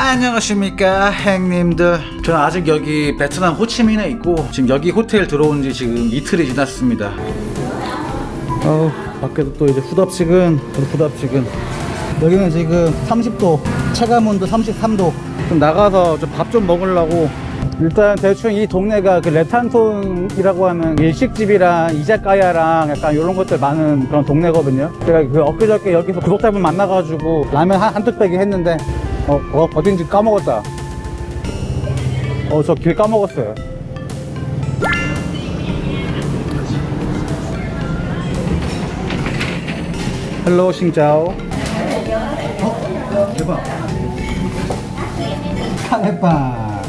안녕하십니까 행님들. 저는 아직 여기 베트남 호치민에 있고 지금 여기 호텔 들어온 지 지금 이틀이 지났습니다. 어우 밖에도 또 이제 후덥지근 후덥지근 여기는 지금 30도 체감온도 33도. 좀 나가서 좀 밥 좀 먹으려고. 일단 대충 이 동네가 그 레탄톤이라고 하는 일식집이랑 이자카야랑 약간 이런 것들 많은 그런 동네거든요. 제가 그 엊그저께 여기서 구독자분 만나가지고 라면 한, 한뚝 빼기 했는데 어, 어 어딘지 까먹었다. 어 저 길 까먹었어요. 헬로 싱짜오. 어? 대박. 카레빵.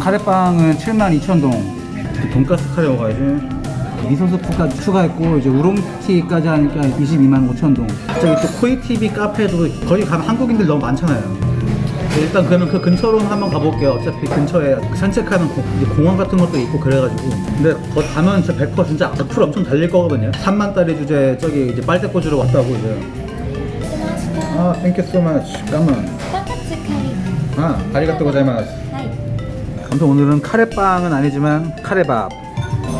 카레빵은 72,000동. 돈가스 카레 먹어야지. 미소 스프까지 추가했고 이제 우롱티까지 하니까 22만 5천 동. 저기 또 코이티비 카페도 거기 가면 한국인들 너무 많잖아요. 일단 그러면 그 근처로 한번 가볼게요. 어차피 근처에 산책하는 고- 이제 공원 같은 것도 있고 그래가지고. 근데 거기 가면 진짜 100% 진짜 악플 엄청 달릴 거거든요. 3만 달러 주제 저기 이제 빨대 꽂으러 왔다고 이제. 아, 땡큐 so much. 까만. パカツカリ 아, 아리가또 고자이마스. はい 아무튼 오늘은 카레빵은 아니지만 카레밥.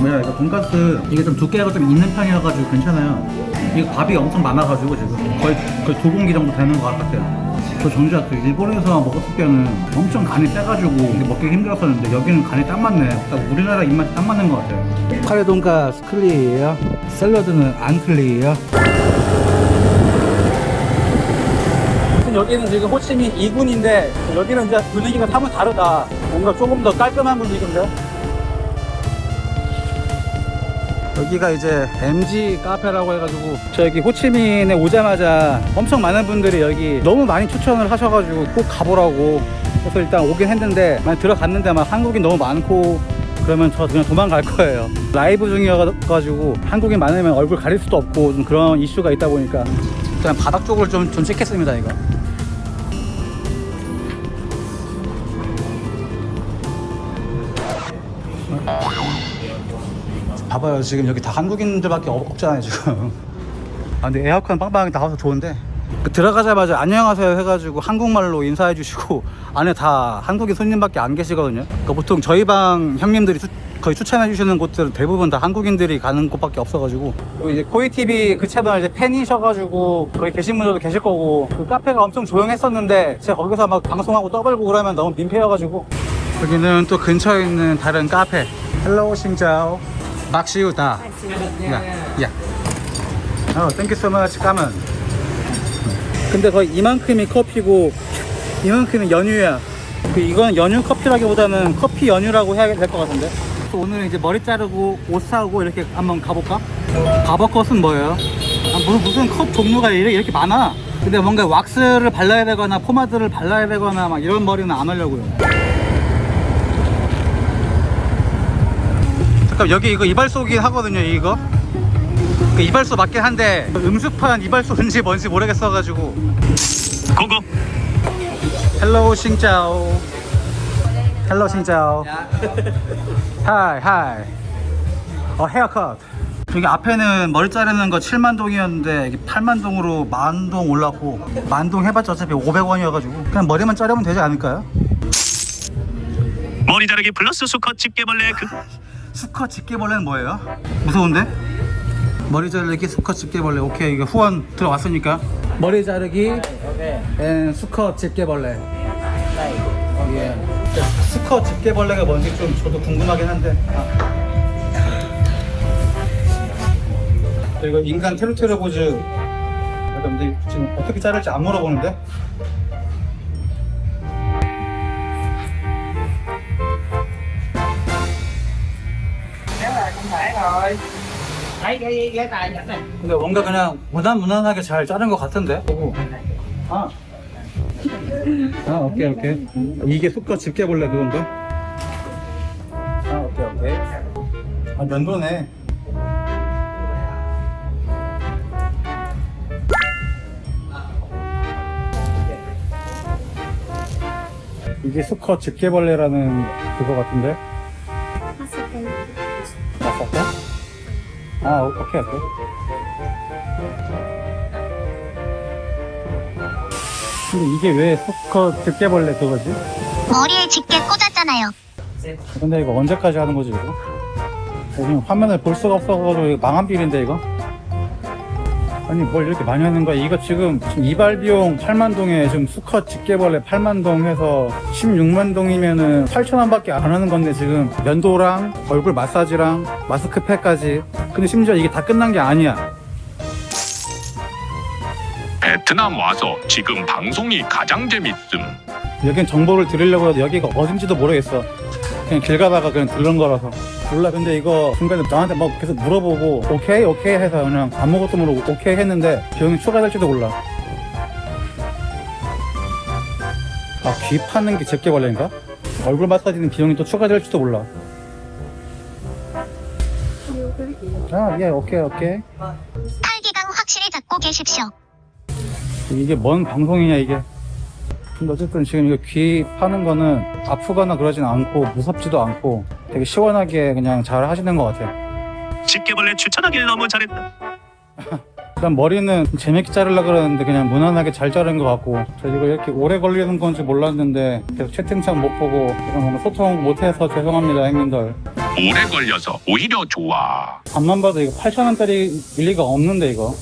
뭐야 이거 돈가스 이게 좀 두께가 좀 있는 편이어가지고 괜찮아요. 이거 밥이 엄청 많아가지고 지금 거의 거의 두 공기 정도 되는 것 같아요. 그 정작 그 일본에서 먹었을 때는 엄청 간이 세가지고 먹기 힘들었었는데 여기는 간이 딱 맞네. 딱 우리나라 입맛에 딱 맞는 것 같아요. 카레 돈가스 클리예요. 샐러드는 안 클리예요. 여기는 지금 호치민 2군인데 여기는 이제 분위기가 사뭇 다르다. 뭔가 조금 더 깔끔한 분위기인데. 여기가 이제 MG 카페라고 해가지고 저기 호치민에 오자마자 엄청 많은 분들이 여기 너무 많이 추천을 하셔가지고 꼭 가보라고 그래서 일단 오긴 했는데 만약 들어갔는데 막 한국인 너무 많고 그러면 저 그냥 도망갈 거예요. 라이브 중이어가지고 한국인 많으면 얼굴 가릴 수도 없고 좀 그런 이슈가 있다 보니까 그냥 바닥 쪽을 좀, 좀 찍겠습니다 이거 봐봐요. 지금 여기 다 한국인들밖에 없, 없잖아요 지금. 아 근데 에어컨 빵빵하게 나와서 좋은데. 그 들어가자마자 안녕하세요 해가지고 한국말로 인사해 주시고 안에 다 한국인 손님밖에 안 계시거든요. 그러니까 보통 저희 방 형님들이 추- 거의 추천해 주시는 곳들은 대부분 다 한국인들이 가는 곳밖에 없어가지고. 이제 코이TV 그 채널 이제 팬이셔가지고 거기 계신 분들도 계실 거고. 그 카페가 엄청 조용했었는데 제가 거기서 막 방송하고 떠들고 그러면 너무 민폐여가지고. 여기는 또 근처에 있는 다른 카페. 헬로우 싱자오 막시우다. 야, 야. 어, 땡큐 so much 까만 근데 거의 이만큼이 커피고 이만큼이 연유야. 그 이건 연유 커피라기보다는 커피 연유라고 해야 될 것 같은데? 또 오늘은 이제 머리 자르고 옷 사고 이렇게 한번 가볼까? 바버컷은 뭐예요? 아, 무슨, 무슨 컵 종류가 이렇게, 이렇게 많아? 근데 뭔가 왁스를 발라야 되거나 포마드를 발라야 되거나 막 이런 머리는 안 하려고요 잠깐 여기 이거 이발소긴 하거든요 이거? 그 이발소 맞긴 한데 음습한 이발소인지 뭔지 모르겠어가지고. 고고 헬로우 싱짜오. 헬로우 싱짜오. 하이 하이. 어 헤어컷. 여기 앞에는 머리 자르는 거 7만 동이었는데 이게 8만 동으로 만 동 올랐고 만 동 해봤자 어차피 500원이어가지고 그냥 머리만 자르면 되지 않을까요? 머리 자르기 플러스 수컷 집게벌레 그 수컷 집게벌레는 뭐예요? 무서운데? 머리 자르기 수컷 집게벌레 오케이 이거 후원 들어왔으니까 머리 자르기 앤 수컷 집게벌레 예. 수컷 집게벌레가 뭔지 좀 저도 궁금하긴 한데 아. 이거 인간 테루테르보즈 근데 지금 어떻게 자를지 안 물어보는데 lấy cái ghế tay dẫn này 근데 뭔가 그냥 무난무난하게 잘 자른 것 같은데? 아. 아, 오케이, 오케이. 이게 수컷 집게벌레 그건가? 아, 오케이, 오케이. 아, 면도네. 이게 수컷 집게벌레라는 그거 같은데? 아, 오- 오케이, 오케이. 근데 이게 왜 수컷 집게벌레 그거지? 머리에 집게 꽂았잖아요. 근데 이거 언제까지 하는 거지 이거? 지금 화면을 볼 수가 없어가지고 이거 망한 빌인데 이거? 아니 뭘 이렇게 많이 하는 거야 이거 지금, 지금 이발 비용 8만 동에 지금 수컷 집게벌레 8만 동 해서 16만 동이면은 8천 원밖에 안 하는 건데 지금 면도랑 얼굴 마사지랑 마스크팩까지 근데 심지어 이게 다 끝난 게 아니야 베트남 와서 지금 방송이 가장 재밌음. 여긴 정보를 드리려고 해도 여기가 어딘지도 모르겠어. 그냥 길 가다가 그냥 들른 거라서. 몰라. 근데 이거 중간에 나한테 막 계속 물어보고 오케이 오케이 해서 그냥 아무것도 모르고 오케이 했는데 비용이 추가될지도 몰라. 아, 귀 파는 게 제껴벌레인가? 얼굴 마사지는 비용이 또 추가될지도 몰라. 아, 예, 오케이, 오케이. 탈기강 확실히 잡고 계십시오. 이게 뭔 방송이냐 이게 근데 어쨌든 지금 이거 귀 파는 거는 아프거나 그러진 않고 무섭지도 않고 되게 시원하게 그냥 잘 하시는 것 같아요 집게벌레 추천하길 너무 잘했다. 일단 머리는 재밌게 자르려고 그러는데 그냥 무난하게 잘 자른 것 같고 저 이거 이렇게 오래 걸리는 건지 몰랐는데 계속 채팅창 못 보고 이건 오늘 소통 못해서 죄송합니다 형님들 오래 걸려서 오히려 좋아. 앞만 봐도 이거 8,000원짜리 일 리가 없는데 이거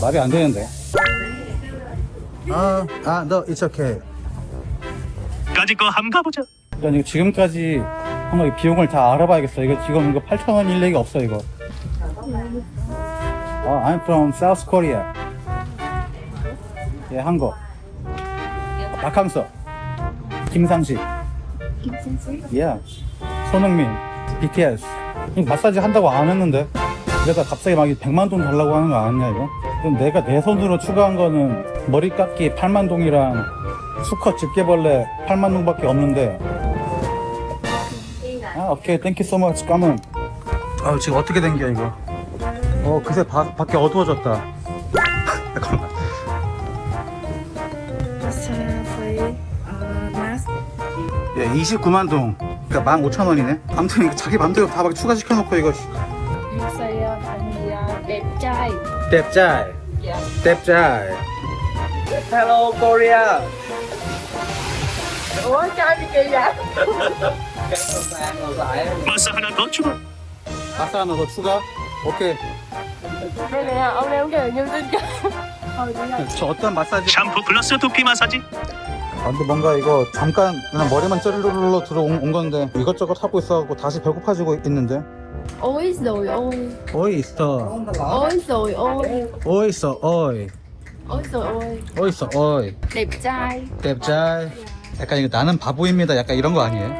말이 안 되는데 아, 아, 너 it's okay 까짓 거함 가보자. 일단 이거 지금까지 한번 이 비용을 다 알아봐야겠어. 이거 지금 이거 8,000원 일렉이 없어 이거. 아, I'm from South Korea. 예, 한국. 박항서. 김상식. 예. 손흥민. BTS. 마사지 한다고 안 했는데. 그래서 갑자기 막 100만 돈 달라고 하는 거 아니냐 이거? 그럼 내가 내 손으로 추가한 거는 머리 깎기 8만 동이랑 수컷 집게벌레 8만 동밖에 없는데. 아 오케이. 땡큐 소머치 까문 아 지금 어떻게 된 거야 이거? 어 그새 바, 밖에 어두워졌다. 잠깐만. 예 29만 동 그러니까 15,000원이네 아무튼 이거 자기 맘대로 다 막 추가시켜놓고 이거 panggil đẹp trai. 뎁짤 뎁짤 hello Korea ủa trai gì kỳ vậy 마사 하나 더 추가. 아싸 하나 더 추가 오케이 Đây nè, ông đeo cái như tin cho. Thôi đi ra. 저 어떤 마사지 샴푸 플러스 두피 마사지. 아, 근데 뭔가 이거 잠깐 그냥 머리만 쩌르르르 들어온 온 건데 이것저것 하고 있어갖고 다시 배고파지고 있는데 Ôi rồi ôi. 어이 있어 Ôi rồi ôi. 어이 있어 어이 Ôi rồi ôi. 어이 있어 어이 trai. 뎁잘 약간 이거 나는 바보입니다 약간 이런 거 아니에요?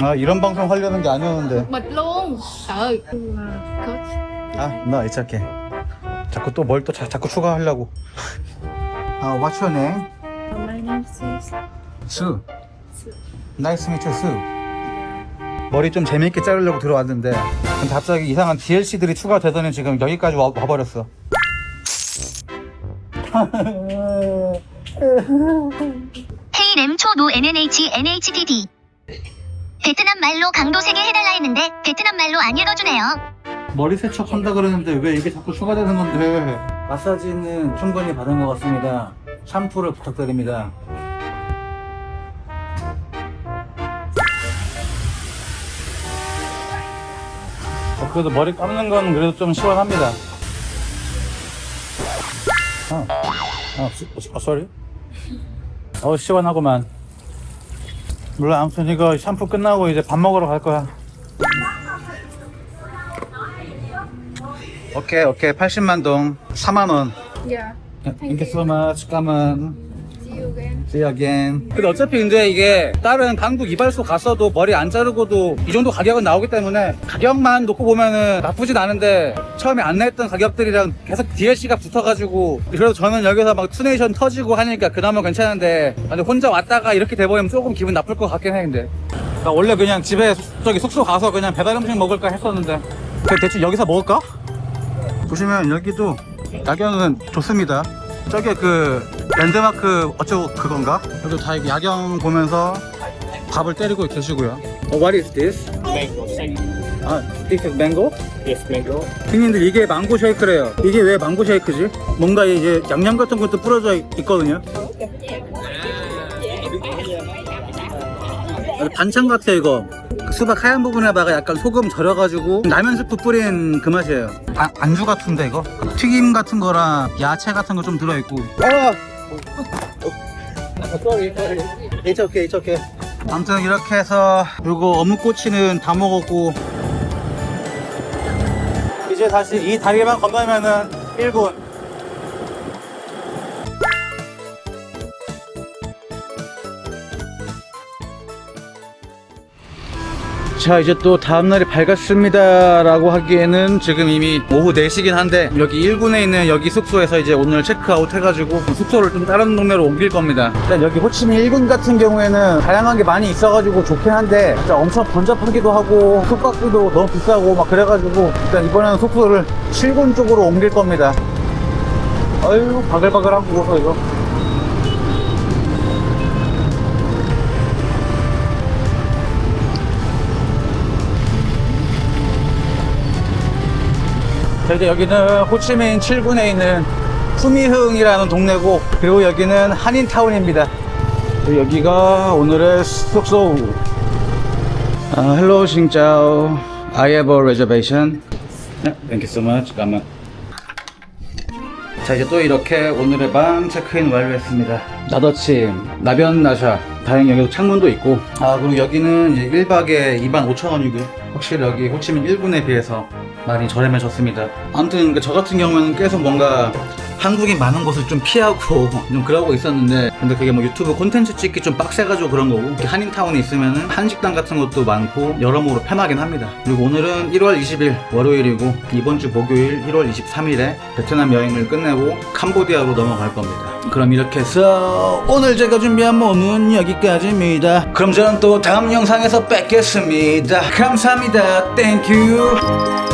아 이런 방송 하려는 게 아니었는데 Bịch luôn. Trời. Coach. 아나 이렇게 자꾸 또 뭘 또 자꾸 추가하려고 아 what's your name? My name is 수 나이스 미츠 수 머리 좀 재밌게 자르려고 들어왔는데 근데 갑자기 이상한 DLC들이 추가되더니 지금 여기까지 와, 와버렸어. 헤이 램초 노 NNH NHDD. 베트남 말로 강도 3개 해달라 했는데 베트남 말로 안 읽어주네요. 머리 세척 한다 그러는데 왜 이게 자꾸 추가되는 건데? 마사지는 충분히 받은 것 같습니다 샴푸를 부탁드립니다. 어, 그래도 머리 감는 건 그래도 좀 시원합니다. 아, 아, 시- 어, sorry. 어 시원하구만. 물론 아무튼 이거 샴푸 끝나고 이제 밥 먹으러 갈 거야. 오케이 오케이. 80만 동. 4만 원. Yeah. Thank you so much. See you again. See you again. 근데 어차피 근데 이게 다른 한국 이발소 갔어도 머리 안 자르고도 이 정도 가격은 나오기 때문에 가격만 놓고 보면은 나쁘진 않은데 처음에 안내했던 가격들이랑 계속 DLC가 붙어가지고 그래도 저는 여기서 막 투네이션 터지고 하니까 그나마 괜찮은데 근데 혼자 왔다가 이렇게 돼버리면 조금 기분 나쁠 것 같긴 해 근데. 나 원래 그냥 집에 숙- 저기 숙소 가서 그냥 배달 음식 먹을까 했었는데. 그 대충 여기서 먹을까? 보시면 여기도 야경은 좋습니다. 저게 그 랜드마크 어쩌고 그건가? 여기 다 야경 보면서 밥을 때리고 계시고요. 어, what is this? Mango shake. 아, this is mango? Yes, mango. 형님들 이게 망고 쉐이크래요. 이게 왜 망고 쉐이크지? 뭔가 이제 양념 같은 것도 뿌려져 있거든요. 아, 반찬 같아 이거. 수박 하얀 부분에다가 약간 소금 절여가지고 라면 스프 뿌린 그 맛이에요 아, 안주 같은데 이거? 튀김 같은 거랑 야채 같은 거 좀 들어있고 아! sorry, sorry. It's okay, it's okay. 아무튼 이렇게 해서 요거 어묵꼬치는 다 먹었고 이제 다시 이 다리만 건너면은 1분 자 이제 또 다음날이 밝았습니다. 라고 하기에는 지금 이미 오후 4시긴 한데 여기 1군에 있는 여기 숙소에서 이제 오늘 체크아웃 해가지고 숙소를 좀 다른 동네로 옮길 겁니다. 일단 여기 호치민 1군 같은 경우에는 다양한 게 많이 있어가지고 좋긴 한데 진짜 엄청 번잡하기도 하고 숙박비도 너무 비싸고 막 그래가지고 일단 이번에는 숙소를 7군 쪽으로 옮길 겁니다. 아유 바글바글한 곳서 이거 자, 이제 여기는 호치민 7군에 있는 푸미흥이라는 동네고 그리고 여기는 한인타운입니다. 여기가 오늘의 숙소 아, hello 싱짜오 I have a reservation 네, thank you so much. 잠깐만. 자 이제 또 이렇게 오늘의 방 체크인 완료했습니다. 나더침 나변 나샤 다행히 여기도 창문도 있고. 아 그리고 여기는 이제 1박에 25,000원이고요. 확실히 여기 호치민 1군에 비해서 많이 저렴해졌습니다. 아무튼 그저 같은 경우에는 계속 뭔가 한국인 많은 곳을 좀 피하고 좀 그러고 있었는데 근데 그게 뭐 유튜브 콘텐츠 찍기 좀 빡세가지고 그런 거고 한인타운에 있으면은 한식당 같은 것도 많고 여러모로 편하긴 합니다. 그리고 오늘은 1월 20일 월요일이고 이번 주 목요일 1월 23일에 베트남 여행을 끝내고 캄보디아로 넘어갈 겁니다. 그럼 이렇게 해서 오늘 제가 준비한 몸은 여기까지입니다. 그럼 저는 또 다음 영상에서 뵙겠습니다. 감사합니다. 땡큐